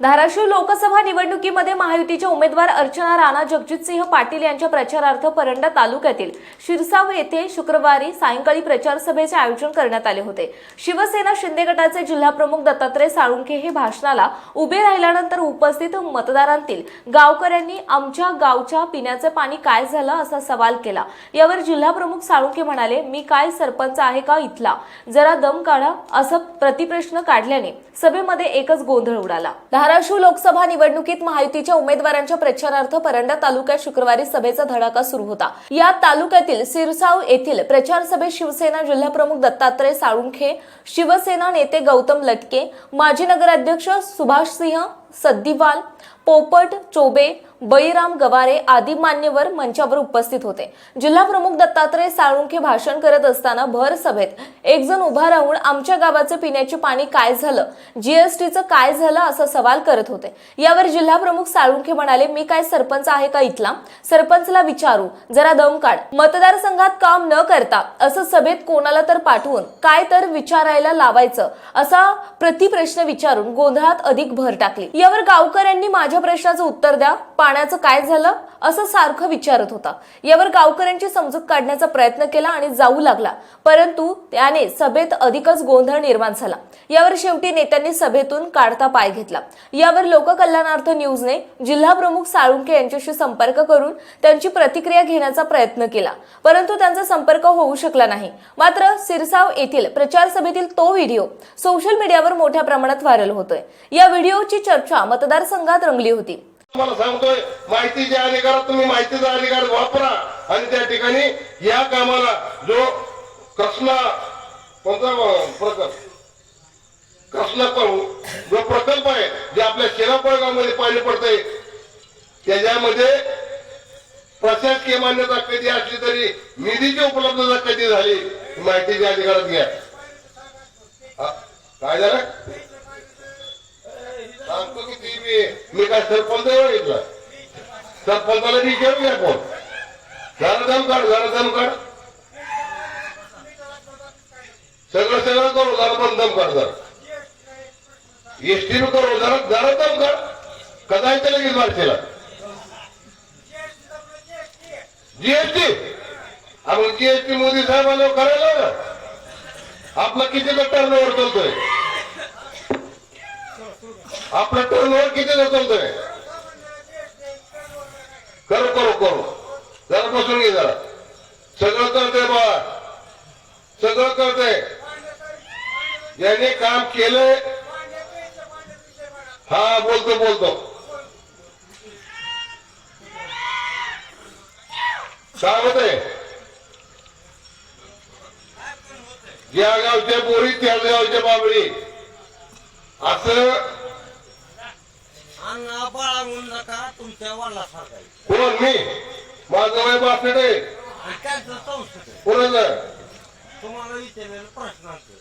धाराशिव लोकसभा निवडणुकीमध्ये महायुतीच्या उमेदवार अर्चना राणा जगजितसिंह पाटील यांच्या प्रचारार्थ परंडा तालुक्यातील शिरसाव येथे शुक्रवारी सायंकाळी प्रचार सभेचे आयोजन करण्यात आले होते. शिवसेना शिंदे गटाचे जिल्हाप्रमुख दत्तात्रय साळुंखे हे भाषणाला उभे राहिल्यानंतर उपस्थित मतदारांतील गावकऱ्यांनी आमच्या गावच्या पिण्याचे पाणी काय झालं असा सवाल केला. यावर जिल्हाप्रमुख साळुंखे म्हणाले मी काय सरपंच आहे का इथला? जरा दम काढा असं प्रतिप्रश्न काढल्याने सभेमध्ये एकच गोंधळ उडाला. धाराशिव लोकसभा निवडणुकीत महायुतीच्या उमेदवारांच्या प्रचारार्थ परंडा तालुक्यात शुक्रवारी सभेचा धडाका सुरू होता. या तालुक्यातील सिरसाव येथील प्रचार सभेत शिवसेना जिल्हाप्रमुख दत्तात्रय साळुंखे शिवसेना नेते गौतम लटके माजी नगराध्यक्ष सुभाष सिंह सद्दीवाल पोपट चोबे बळीराम गवारे आदी मान्यवर मंचावर उपस्थित होते. जिल्हा प्रमुख दत्तात्रय साळुंखे भाषण करत असताना भर सभेत एक जण उभा राहून आमच्या गावाचं पिण्याचे पाणी काय झालं जीएसटीचं काय झालं असा सवाल करत होते. यावर जिल्हा प्रमुख साळुंखे म्हणाले मी काय सरपंच आहे का इथला? सरपंचला विचारू जरा दम काढ. मतदारसंघात काम न करता असं सभेत कोणाला तर पाठवून काय तर विचारायला लावायचं असा प्रतिप्रश्न विचारून गोंधळात अधिक भर टाकली. यावर गावकऱ्यांनी माझ्या प्रश्नाचं उत्तर द्या. पाण्याचं काय झालं? असं सारखं विचारत होता. यावर गावकऱ्यांची समजूत काढण्याचा प्रयत्न केला आणि जाऊ लागला. परंतु त्याने सभेत अधिकच गोंधळ निर्माण झाला. यावर शेवटी नेत्यांनी सभेतून काढता पाय घेतला. यावर लोककल्याणार्थ न्यूजने जिल्हा प्रमुख साळुंके यांच्याशी संपर्क करून त्यांची प्रतिक्रिया घेण्याचा प्रयत्न केला. परंतु त्यांचा संपर्क होऊ शकला नाही. मात्र सिरसाव येथील प्रचार सभेतील तो व्हिडिओ सोशल मीडियावर मोठ्या प्रमाणात व्हायरल होतोय. या व्हिडिओची चर्चा मतदारसंघात रंगली होती. तुम्हाला सांगतोय माहितीच्या अधिकारात तुम्ही माहितीचा अधिकार वापरा आणि त्या ठिकाणी या कामाला जो कृष्णा कोणता प्रकल्प? कृष्णा जो प्रकल्प आहे जे आपल्या शेरापळगावमध्ये पाणी पडतंय त्याच्यामध्ये प्रशासकीय मान्यता कधी असली तरी निधीची उपलब्धता कधी झाली माहितीच्या अधिकारात घ्या. काय झालं? सांगतो की ती मी मी काय सरपंच घेतला इथला? सरपंचाला विचारू या कोण? झालं दम काढ झालं दम काढ. सगळं सगळं करू जरा पण दम काढ जरा. एसटी करू जरा जरा दम काढ. कदाचित लगेच मारशीला जीएसटी आपण जीएसटी मोदी साहेबांना करायला आपलं आपला किती टर्न ओव्हर चालतोय आपलं टर्नओव्हर किती चालतोय? करू करू करू. जरा बसून घे जरा. सगळं करते बा. सगळं करते ज्याने काम केलंय हा बोलतो बोलतो. काय होते ज्या गावच्या बोरी त्या गावच्या बाबळी असं बाळगून नका तुमच्या कोण? मी? माझं वय आहे. आणि त्यांचं चौसष्ट आहे. कोणाचं? तुम्हाला विचारलेलं प्रश्नांचं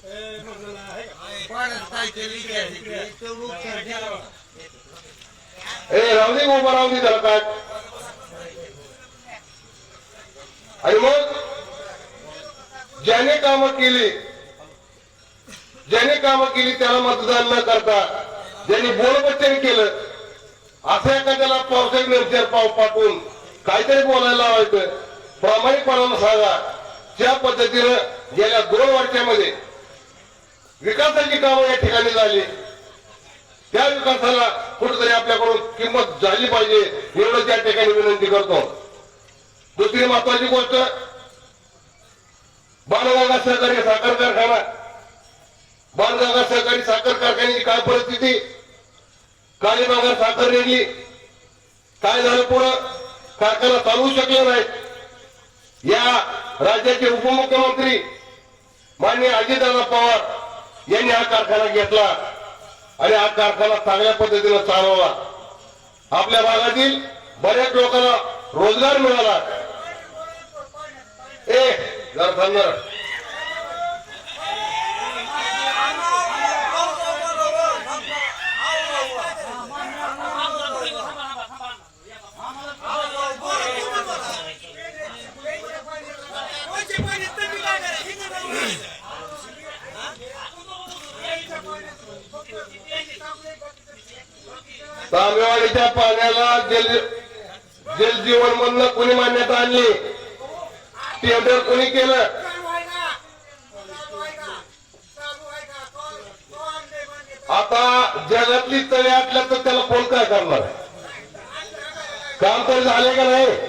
पाण्यात काहीतरी विचारायचं तेवढं उत्तर द्या ना. ए राहू दे उभा राहू दे त्याला काय. आणि मग ज्याने काम केली ज्याने काम केली त्याला मतदान न करता ज्यांनी बोलबच्चन केलं असं एखाद्याला पावसाळी निर्चार पाव पाठवून? काहीतरी बोलायला लावायचं प्रामाणिकपणानं सांगा. ज्या पद्धतीनं गेल्या दोन वर्षामध्ये विकासाची कामं या ठिकाणी झाली. त्या विकासाला कुठेतरी आपल्याकडून किंमत झाली पाहिजे एवढं त्या ठिकाणी विनंती करतो. दुसरी महत्वाची गोष्ट बाणगंगा सहकारी साखर कारखाना. बाणगंगा सहकारी साखर कारखान्याची काय परिस्थिती? काळीबाजार साखर निघली काय झालं पुढं? कारखाना चालवू शकले नाही. या राज्याचे उपमुख्यमंत्री माननीय अजितदादा पवार यांनी हा कारखाना घेतला आणि हा कारखाना चांगल्या पद्धतीनं चालवला आपल्या भागातील बऱ्याच लोकांना रोजगार मिळाला. ए जरा थांबणार तांबेवाडीच्या पाण्याला जल जीवन मधनं कोणी मान्यता आणली? टेंडर कुणी केलं? आता जगातली तळी आटल्या तर त्याला फोन काय करणार? काम तर झाले का नाही?